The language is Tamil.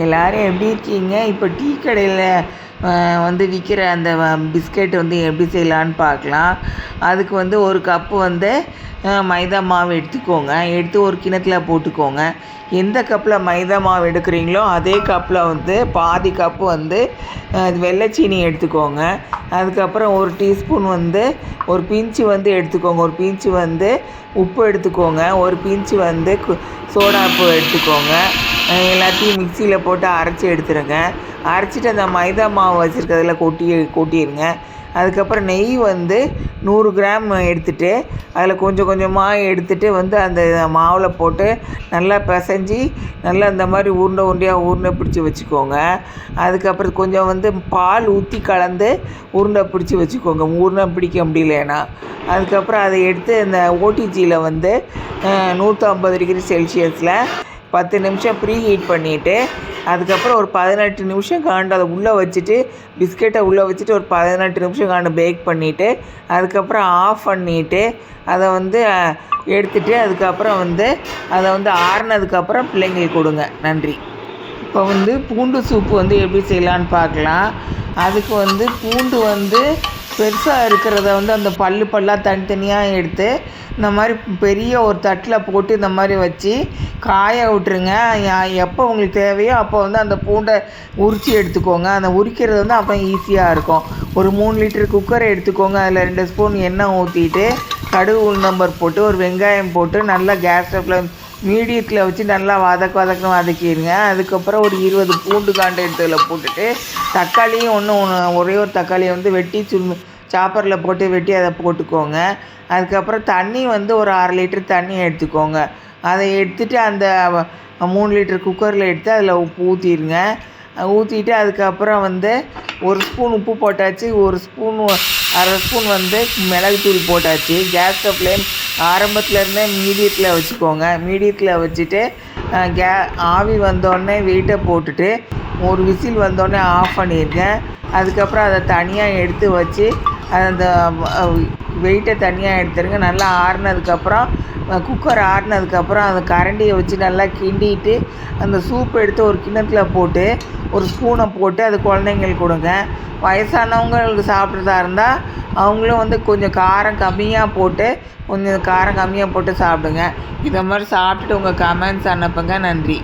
எல்லாரும் எப்படி இருக்கீங்க? இப்போ டீ கடையில் வந்து விற்கிற அந்த பிஸ்கெட் வந்து எப்படி செய்யலான்னு பார்க்கலாம். அதுக்கு வந்து ஒரு கப்பு வந்து மைதா மாவு எடுத்துக்கோங்க. எடுத்து ஒரு கிணத்துல போட்டுக்கோங்க. எந்த கப்பில் மைதா மாவு எடுக்கிறீங்களோ அதே கப்பில் வந்து பாதி கப்பு வந்து வெள்ளைச்சீனி எடுத்துக்கோங்க. அதுக்கப்புறம் ஒரு டீஸ்பூன் வந்து ஒரு பிஞ்சு வந்து எடுத்துக்கோங்க. ஒரு பிஞ்சு வந்து உப்பு எடுத்துக்கோங்க. ஒரு பிஞ்சு வந்து கு- சோடாப்பு எடுத்துக்கோங்க. எல்லாத்தையும் மிக்சியில் போட்டு அரைச்சி எடுத்துருங்க. அரைச்சிட்டு அந்த மைதா மாவு வச்சுருக்கிறதுல கொட்டி கொட்டிடுங்க அதுக்கப்புறம் நெய் வந்து நூறு கிராம் எடுத்துகிட்டு அதில் கொஞ்சம் கொஞ்சமாக எடுத்துட்டு வந்து அந்த மாவில் போட்டு நல்லா பிசைஞ்சி நல்லா அந்த மாதிரி உருண்டை உருண்டையாக உருண்டை பிடிச்சி வச்சுக்கோங்க. அதுக்கப்புறம் கொஞ்சம் வந்து பால் ஊற்றி கலந்து உருண்டை பிடிச்சி வச்சுக்கோங்க. உருண்டை பிடிக்க முடியலன்னா அதுக்கப்புறம் அதை எடுத்து இந்த ஓடிஜியில் வந்து நூற்றம்பது டிகிரி செல்சியஸில் பத்து நிமிஷம் ப்ரீ ஹீட் பண்ணிவிட்டு அதுக்கப்புறம் ஒரு பதினெட்டு நிமிஷம் காண்டு அதை உள்ளே வச்சுட்டு பிஸ்கெட்டை உள்ளே வச்சுட்டு ஒரு பதினெட்டு நிமிஷம் காண்டு பேக் பண்ணிவிட்டு அதுக்கப்புறம் ஆஃப் பண்ணிவிட்டு அதை வந்து எடுத்துட்டு அதுக்கப்புறம் வந்து அதை வந்து ஆறுனதுக்கப்புறம் பிள்ளைங்களுக்கு கொடுங்க. நன்றி. இப்போ வந்து பூண்டு சூப்பு வந்து எப்படி செய்யலான்னு பார்க்கலாம். அதுக்கு வந்து பூண்டு வந்து பெருசாக இருக்கிறத வந்து அந்த பல்லு பல்லாக தனித்தனியாக எடுத்து இந்த மாதிரி பெரிய ஒரு தட்டில் போட்டு இந்த மாதிரி வச்சு காய விட்டுருங்க. எப்போ உங்களுக்கு தேவையோ அப்போ வந்து அந்த பூண்டை உரித்து எடுத்துக்கோங்க. அந்த உரிக்கிறது வந்து அப்போ ஈஸியாக இருக்கும். ஒரு மூணு லிட்டர் குக்கரை எடுத்துக்கோங்க. அதில் ரெண்டு ஸ்பூன் எண்ணெய் ஊற்றிட்டு கடுகு உளுந்தம்பர் போட்டு ஒரு வெங்காயம் போட்டு நல்லா கேஸ் ஸ்டவ்வில் மீடியத்தில் வச்சு நல்லா வதக்க வதக்கணும் வதக்கிடுங்க. அதுக்கப்புறம் ஒரு இருபது பூண்டு காண்ட எடுத்து அதில் போட்டுட்டு தக்காளியும் ஒன்று ஒன்று ஒரே ஒரு தக்காளியை வந்து வெட்டி சும் சாப்பரில் போட்டு வெட்டி அதை போட்டுக்கோங்க. அதுக்கப்புறம் தண்ணி வந்து ஒரு அரை லிட்டர் தண்ணி எடுத்துக்கோங்க. அதை எடுத்துட்டு அந்த மூணு லிட்டர் குக்கரில் எடுத்து அதில் உப்பு ஊற்றிடுங்க ஊற்றிட்டு அதுக்கப்புறம் வந்து ஒரு ஸ்பூன் உப்பு போட்டாச்சு ஒரு ஸ்பூன் அரை ஸ்பூன் வந்து மிளகுத்தூள் போட்டாச்சு. கேஸ் ஆரம்பத்தில் ஆரம்பத்துலேருந்தே மீடியத்தில் வச்சுக்கோங்க. மீடியத்தில் வச்சுட்டு கே ஆவி வந்தோடனே வெயிட்டை போட்டுட்டு ஒரு விசில் வந்தோடனே ஆஃப் பண்ணிடுங்க அதுக்கப்புறம் அதை தனியாக எடுத்து வச்சு அந்த வெயிட்டை தனியாக எடுத்துருங்க. நல்லா ஆறுனதுக்கப்புறம் குக்கர் ஆறுனதுக்கப்புறம் அந்த கரண்டியை வச்சு நல்லா கிண்டிட்டு அந்த சூப் எடுத்து ஒரு கிண்ணத்தில் போட்டு ஒரு ஸ்பூனை போட்டு அது குழந்தைங்களுக்கு கொடுங்க. வயசானவங்களுக்கு சாப்பிட்றதா இருந்தால் அவங்களும் வந்து கொஞ்சம் காரம் கம்மியாக போட்டு கொஞ்சம் காரம் கம்மியாக போட்டு சாப்பிடுங்க. இதை மாதிரி சாப்பிட்டுட்டு உங்கள் கமெண்ட்ஸ் அனுப்புங்க. நன்றி.